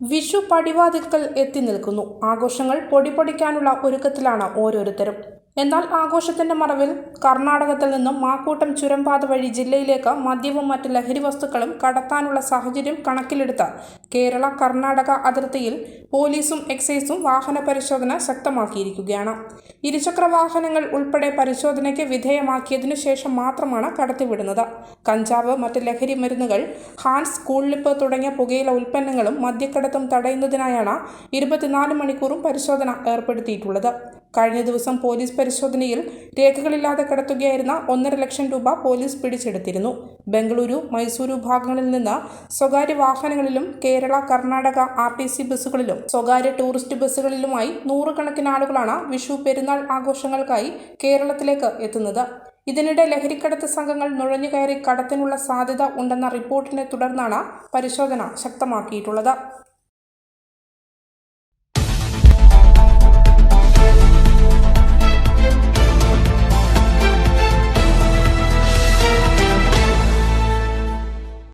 വിഷു പടിവാതിൽക്കൽ എത്തി നിൽക്കുന്നു. ആഘോഷങ്ങൾ പൊടിപൊടിക്കാനുള്ള ഒരുക്കത്തിലാണ് ഓരോരുത്തരും. എന്നാൽ ആഘോഷത്തിന്റെ മറവിൽ കർണാടകത്തിൽ നിന്നും മാക്കൂട്ടം ചുരംപാത വഴി ജില്ലയിലേക്ക് മദ്യവും മറ്റ് ലഹരി വസ്തുക്കളും കടത്താനുള്ള സാഹചര്യം കണക്കിലെടുത്ത കേരള കർണാടക അതിർത്തിയിൽ പോലീസും എക്സൈസും വാഹന പരിശോധന ശക്തമാക്കിയിരിക്കുകയാണ്. ഇരുചക്ര വാഹനങ്ങൾ ഉൾപ്പെടെ പരിശോധനയ്ക്ക് വിധേയമാക്കിയതിനു ശേഷം മാത്രമാണ് കടത്തിവിടുന്നത്. കഞ്ചാവ് മറ്റ് ലഹരി മരുന്നുകൾ ഹാൻസ് കൂളിപ്പ് തുടങ്ങിയ പുകയില ഉൽപ്പന്നങ്ങളും മദ്യക്കടത്തും തടയുന്നതിനായാണ് ഇരുപത്തിനാല് മണിക്കൂറും പരിശോധന ഏർപ്പെടുത്തിയിട്ടുള്ളത്. കഴിഞ്ഞ ദിവസം പോലീസ് പരിശോധനയിൽ രേഖകളില്ലാതെ കടത്തുകയായിരുന്ന ഒന്നര ലക്ഷം രൂപ പോലീസ് പിടിച്ചെടുത്തിരുന്നു. ബംഗളൂരു മൈസൂരു ഭാഗങ്ങളിൽ നിന്ന് സ്വകാര്യ വാഹനങ്ങളിലും Kerala Karnataka R T C ബസ്സുകളിലും സ്വകാര്യ ടൂറിസ്റ്റ് ബസ്സുകളിലുമായി നൂറുകണക്കിന് ആളുകളാണ് വിഷു പെരുന്നാൾ ആഘോഷങ്ങൾക്കായി കേരളത്തിലേക്ക് എത്തുന്നത്. ഇതിനിടെ ലഹരിക്കടത്ത് സംഘങ്ങൾ നുഴഞ്ഞുകയറി കടത്തിനുള്ള സാധ്യത ഉണ്ടെന്ന റിപ്പോർട്ടിനെ തുടർന്നാണ് പരിശോധന ശക്തമാക്കിയിട്ടുള്ളത്.